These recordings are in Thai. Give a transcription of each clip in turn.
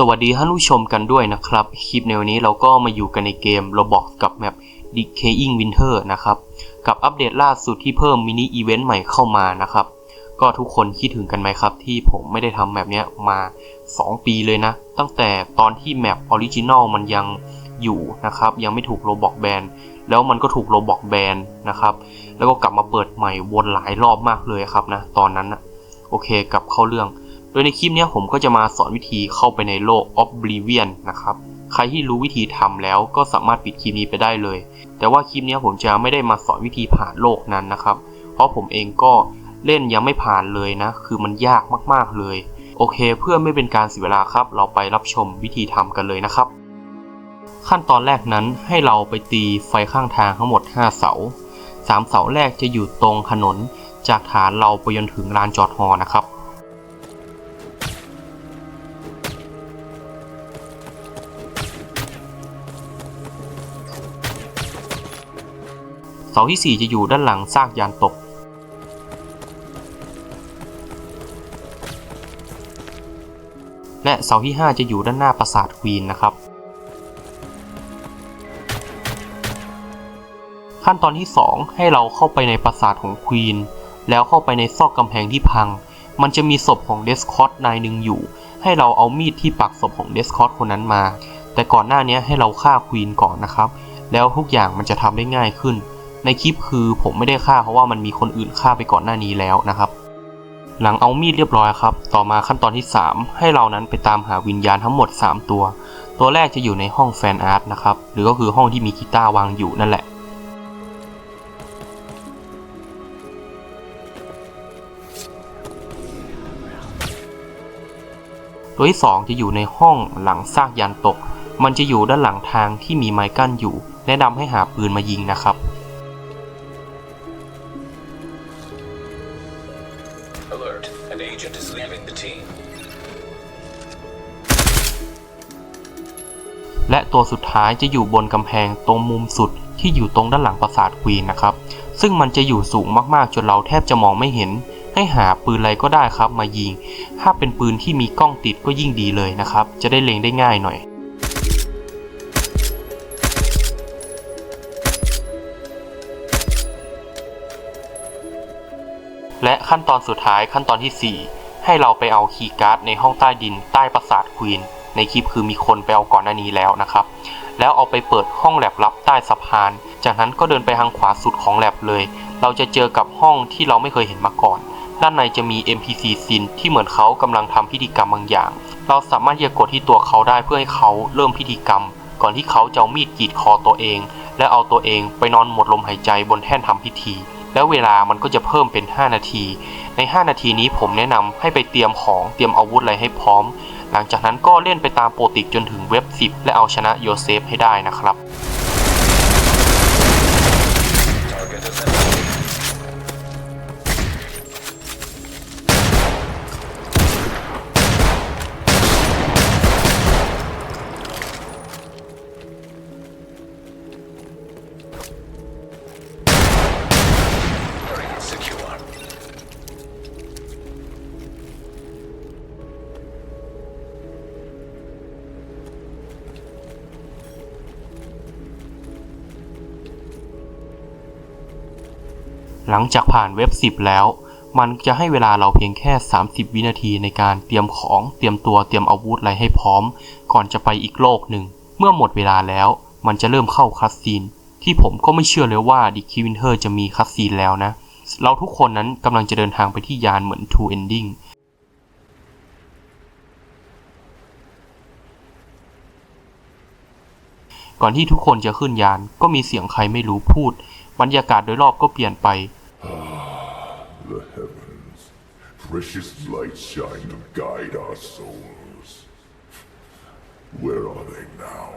สวัสดีท่านผู้ชมกันด้วยนะครับ คลิปในวันนี้เราก็มาอยู่กันในเกม Roblox กับแมป Decaying Winter นะครับ กับอัปเดตล่าสุดที่เพิ่มมินิอีเวนต์ใหม่เข้ามานะครับ ก็ทุกคนคิดถึงกันไหมครับ ที่ผมไม่ได้ทำแมปเนี้ยมา 2 ปีเลยนะ ตั้งแต่ตอนที่แมปออริจินอลมันยังอยู่นะครับ ยังไม่ถูก Roblox แบนแล้วมันก็ถูก Roblox แบนนะครับ แล้วก็กลับมาเปิดใหม่วนหลายรอบมากเลยครับนะตอนนั้นนะโอเคกลับเข้าเรื่อง โดยในคลิปนี้ผมก็จะมาสอนวิธีเข้าไปในโลก Oblivion นะครับ ใครที่รู้วิธีทำแล้วก็สามารถปิดคลิปนี้ไปได้เลย แต่ว่าคลิปนี้ผมจะไม่ได้มาสอนวิธีผ่านโลกนั้นนะครับ เพราะผมเองก็เล่นยังไม่ผ่านเลยนะ คือมันยากมากๆเลย โอเค เพื่อไม่เป็นการเสียเวลาครับ เราไปรับชมวิธีทำกันเลยนะครับ ขั้นตอนแรกนั้นให้เราไปตีไฟข้างทางทั้งหมด 5 เสา 3 เสาแรกจะอยู่ตรงถนน จากฐานเราไปจนถึงลานจอดฮอนะครับาที่ 4 จะอยู่ด้านหลังซากยานตก และเสาที่ 5 จะอยู่ด้านหน้าปราสาทควีนนะครับ ขั้นตอนที่ 2 ให้เราเข้าไปในปราสาทของควีนแล้วเข้าไปในซอกกำแพงที่พัง มันจะมีศพของเดสคอตนายหนึ่งอยู่ ให้เราเอามีดที่ปักศพของเดสคอตคนนั้นมา แต่ก่อนหน้านี้ให้เราฆ่าควีนก่อนนะครับ แล้วทุกอย่างมันจะทำได้ง่ายขึ้น ในคลิปคือผมไม่ได้ฆ่าเพราะว่ามันมีคนอื่นฆ่าไปก่อนหน้านี้แล้วนะครับ หลังเอามีดเรียบร้อยครับ ต่อมาขั้นตอนที่ 3 ให้เรานั้นไปตามหาวิญญาณทั้งหมด 3 ตัว ตัวแรกจะอยู่ในห้องแฟนอาร์ตนะครับ หรือก็คือห้องที่มีกีตาร์วางอยู่นั่นแหละตัวที่ 2 จะอยู่ในห้องหลังซากยานตก มันจะอยู่ด้านหลังทางที่มีไม้กั้นอยู่ แนะนำให้หาปืนมายิงนะครับ และตัวสุดท้ายจะอยู่บนกำแพงตรงมุมสุดที่อยู่ตรงด้านหลังปราสาทควีนนะครับ ซึ่งมันจะอยู่สูงมากๆจนเราแทบจะมองไม่เห็น ให้หาปืนอะไรก็ได้ครับมายิง ถ้าเป็นปืนที่มีกล้องติดก็ยิ่งดีเลยนะครับ จะได้เล็งได้ง่ายหน่อยและขั้นตอนสุดท้ายขั้นตอนทีสี่4 ให้เราไปเอาคีย์การ์ดในห้องใต้ดินใต้ปราสาทควีน ในคลิปคือมีคนไปเอาก่อนหน้านี้แล้วนะครับ แล้วเอาไปเปิดห้องแลบลับใต้สะพาน จากนั้นก็เดินไปทางขวาสุดของแลบเลย เราจะเจอกับห้องที่เราไม่เคยเห็นมาก่อน ด้านในจะมี NPC ซินที่เหมือนเขากำลังทำพิธีกรรมบางอย่าง เราสามารถที่จะกดที่ตัวเขาได้เพื่อให้เขาเริ่มพิธีกรรม ก่อนที่เขาจะเอามีดกรีดคอตัวเอง และเอาตัวเองไปนอนหมดลมหายใจบนแท่นทำพิธีแล้วเวลามันก็จะเพิ่มเป็น 5 นาที ใน 5 นาทีนี้ผมแนะนำให้ไปเตรียมของเตรียมอาวุธอะไรให้พร้อม หลังจากนั้นก็เล่นไปตามโปรติกจนถึงเว็บ 10 และเอาชนะโยเซฟให้ได้นะครับ หลังจากผ่านเว็บ 10 แล้ว มันจะให้เวลาเราเพียงแค่ 30 วินาทีในการเตรียมของเตรียมตัวเตรียมอาวุธอะไรให้พร้อม ก่อนจะไปอีกโลกหนึ่ง เมื่อหมดเวลาแล้ว มันจะเริ่มเข้าคัสซีนที่ผมก็ไม่เชื่อเลยว่าดิคิวินเทอร์จะมีคัสซีนแล้วนะ เราทุกคนนั้นกำลังจะเดินทางไปที่ยานเหมือน Two Ending ก่อนที่ทุกคนจะขึ้นยานก็มีเสียงใครไม่รู้พูด บรรยากาศโดยรอบก็เปลี่ยนไป Ah, The heavens, precious light shine to guide our souls. Where are they now?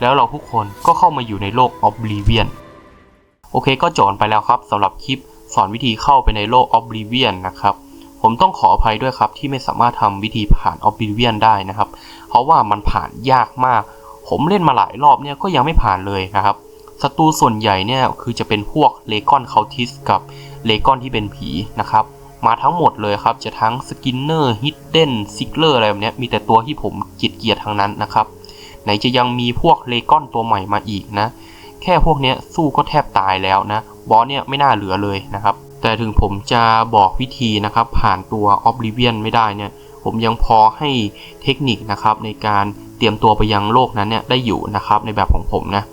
แล้วเราทุกคนก็เข้ามาอยู่ในโลก Oblivion โอเคก็จบไปแล้วครับสำหรับคลิป สอนวิธีเข้าไปในโลก Oblivion นะครับ ผมต้องขออภัยด้วยครับที่ไม่สามารถทำวิธีผ่าน Oblivion ได้นะครับ เพราะว่ามันผ่านยากมาก ผมเล่นมาหลายรอบเนี่ยก็ยังไม่ผ่านเลยนะครับศัตรูส่วนใหญ่เนี่ยคือจะเป็นพวกเลกอนเคาทิสกับเลกอนที่เป็นผีนะครับ มาทั้งหมดเลยครับ จะทั้งสกินเนอร์ฮิดเด้นซิกเลอร์อะไรแบบนี้มีแต่ตัวที่ผมเกลียดเกียดทั้งนั้นนะครับ ไหนจะยังมีพวกเลกอนตัวใหม่มาอีกนะ แค่พวกนี้สู้ก็แทบตายแล้วนะ บอสเนี่ยไม่น่าเหลือเลยนะครับ แต่ถึงผมจะบอกวิธีนะครับ ผ่านตัว Oblivion ไม่ได้เนี่ย ผมยังพอให้เทคนิคนะครับในการเตรียมตัวไปยังโลกนั้นเนี่ยได้อยู่นะครับในแบบของผมนะ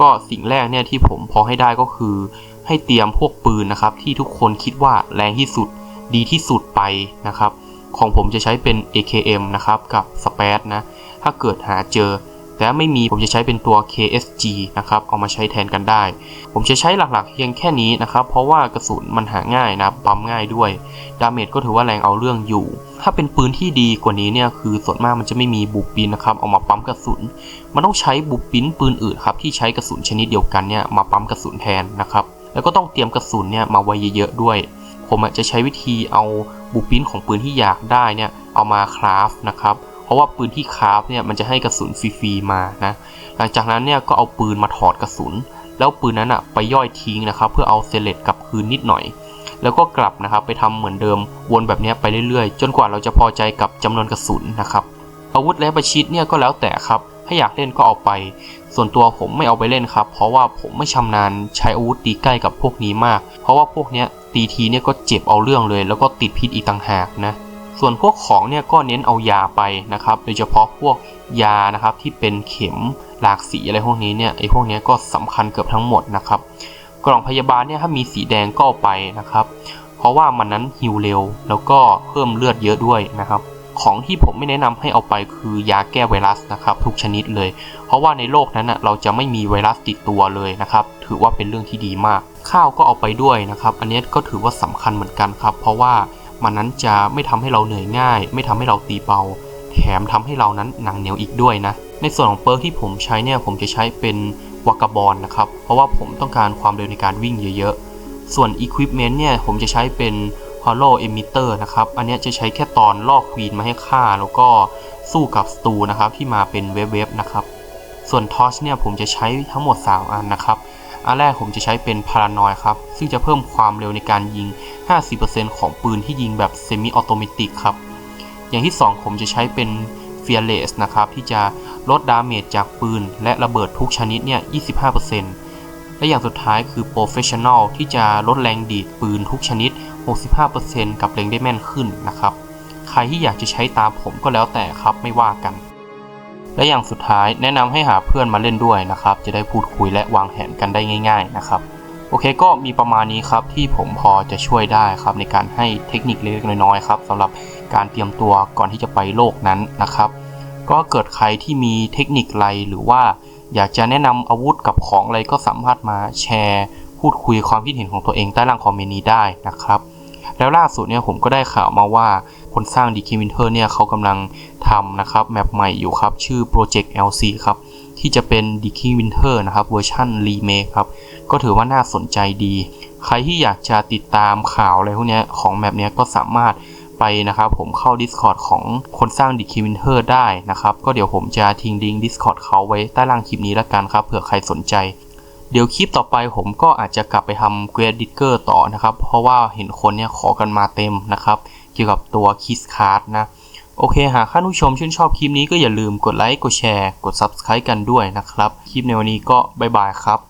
ก็สิ่งแรกเนี่ยที่ผมพอให้ได้ก็คือ ให้เตรียมพวกปืนนะครับ ที่ทุกคนคิดว่าแรงที่สุดดีที่สุดไปนะครับ ของผมจะใช้เป็น AKM นะครับกับ SPAD นะ ถ้าเกิดหาเจอ แต่ไม่มีผมจะใช้เป็นตัว KSG นะครับเอามาใช้แทนกันได้ ผมจะใช้หลักๆ เพียงแค่นี้นะครับ เพราะว่ากระสุนมันหาง่ายนะปั๊มง่ายด้วย ดาเมจก็ถือว่าแรงเอาเรื่องอยู่ ถ้าเป็นปืนที่ดีกว่านี้เนี่ยคือส่วนมากมันจะไม่มีบุปปินนะครับเอามาปั๊มกระสุน มันต้องใช้บุปปินปืนอื่นครับที่ใช้กระสุนชนิดเดียวกันเนี่ยมาปั๊มกระสุนแทนนะครับแล้วก็ต้องเตรียมกระสุนเนี่ยมาไว้เยอะๆด้วย ผมจะใช้วิธีเอาบุปปินของปืนที่อยากได้เนี่ยเอามาคราฟนะครับ ราะว่าปืนที่คราฟเนี่ยมันจะให้กระสุนฟรีๆมานะหลังจากนั้นเนี่ยก็เอาปืนมาถอดกระสุน แล้วปืนนั้นอะไปย่อยทิ้งนะครับ เพื่อเอาเซเลตกลับคืนนิดหน่อย แล้วก็กลับนะครับไปทำเหมือนเดิมวนแบบนี้ไปเรื่อยๆ จนกว่าเราจะพอใจกับจำนวนกระสุนนะครับอาวุธและประชิดเนี่ยก็แล้วแต่ครับถ้าอยากเล่นก็เอาไป ส่วนตัวผมไม่เอาไปเล่นครับ เพราะว่าผมไม่ชำนาญใช้อาวุธตีใกล้กับพวกนี้มาก เพราะว่าพวกเนี้ยตีทีเนี่ยก็เจ็บเอาเรื่องเลย แล้วก็ติดพิษอีกต่างหากนะ ส่วนพวกของเนี่ยก็เน้นเอายาไปนะครับ โดยเฉพาะพวกยานะครับที่เป็นเข็มหลากสีอะไรพวกนี้เนี่ยไอ้พวกนี้ก็สำคัญเกือบทั้งหมดนะครับ กล่องพยาบาลเนี่ยถ้ามีสีแดงก็ไปนะครับ เพราะว่ามันนั้นฮิวเร็วแล้วก็เพิ่มเลือดเยอะด้วยนะครับของที่ผมไม่แนะนำให้เอาไปคือยาแก้ไวรัสนะครับ ทุกชนิดเลย เพราะว่าในโลกนั้นนะเราจะไม่มีไวรัสติดตัวเลยนะครับ ถือว่าเป็นเรื่องที่ดีมาก ข้าวก็เอาไปด้วยนะครับ อันนี้ก็ถือว่าสำคัญเหมือนกันครับ เพราะว่า มันนั้นจะไม่ทำให้เราเหนื่อยง่าย ไม่ทำให้เราตีเบา แถมทำให้เรานั้นหนังเหนียวอีกด้วยนะ ในส่วนของเปิร์กที่ผมใช้เนี่ยผมจะใช้เป็นวากาบอลนะครับ เพราะว่าผมต้องการความเร็วในการวิ่งเยอะๆ ส่วน Equipment เนี่ยผมจะใช้เป็น Hollow Emitter นะครับ อันนี้จะใช้แค่ตอนล่อควีนมาให้ฆ่า แล้วก็สู้กับสตูนะครับที่มาเป็นเว็บๆนะครับ ส่วนทอชเนี่ยผมจะใช้ทั้งหมด 3 อันนะครับ อันแรกผมจะใช้เป็นพารานอยครับ ซึ่งจะเพิ่มความเร็วในการยิง 50%ของปืนที่ยิงแบบเซมิออโตเมติกครับ อย่างที่ 2 ผมจะใช้เป็น Fearless นะครับ ที่จะลดดาเมจจากปืน และระเบิดทุกชนิดเนี่ย 25%และอย่างสุดท้ายคือ Professional ที่จะลดแรงดีดปืนทุกชนิด 65%กับเล็งได้แม่นขึ้นนะครับ ใครที่อยากจะใช้ตามผมก็แล้วแต่ครับไม่ว่ากัน และอย่างสุดท้ายแนะนำให้หาเพื่อนมาเล่นด้วยนะครับ จะได้พูดคุยและวางแผนกันได้ง่าย ๆนะครับโอเคก็มีประมาณนี้ครับที่ผมพอจะช่วยได้ครับในการให้เทคนิคเล็กๆน้อยๆครับสำหรับการเตรียมตัวก่อนที่จะไปโลกนั้นนะครับ ก็เกิดใครที่มีเทคนิคอะไรหรือว่าอยากจะแนะนำอาวุธกับของอะไรก็สามารถมาแชร์ พูดคุยความคิดเห็นของตัวเองใต้ล่างคอมเมนต์นี้ได้นะครับ แล้วล่าสุดเนี่ยผมก็ได้ข่าวมาว่า คนสร้าง d k Winter เนี่ยเขากำลังทำนะครับแมปใหม่อยู่ครับ ชื่อ Project LC ครับ ที่จะเป็น d k Winter นะครับเวอร์ชันรีเมคครับ ก็ถือว่าน่าสนใจดี ใครที่อยากจะติดตามข่าวอะไรพวกนี้ของแมปเนี้ยก็สามารถไปนะครับผมเข้า Discord ของคนสร้าง d k Winter ได้นะครับ ก็เดี๋ยวผมจะทิ้งลิงก์ Discord เขาไว้ใต้ล่างคลิปนี้ละกันครับเผื่อใครสนใจเดี๋ยวคลิปต่อไปผมก็อาจจะกลับไปทำ Great Digger ต่อนะครับ เพราะว่าเห็นคนเนี่ยขอกันมาเต็มนะครับ เกี่ยวกับตัว Kiss Card นะ โอเค หากท่านผู้ชมชื่นชอบคลิปนี้ก็อย่าลืมกดไลค์ กดแชร์ กด Subscribe กันด้วยนะครับ คลิปในวันนี้ก็บายบายครับ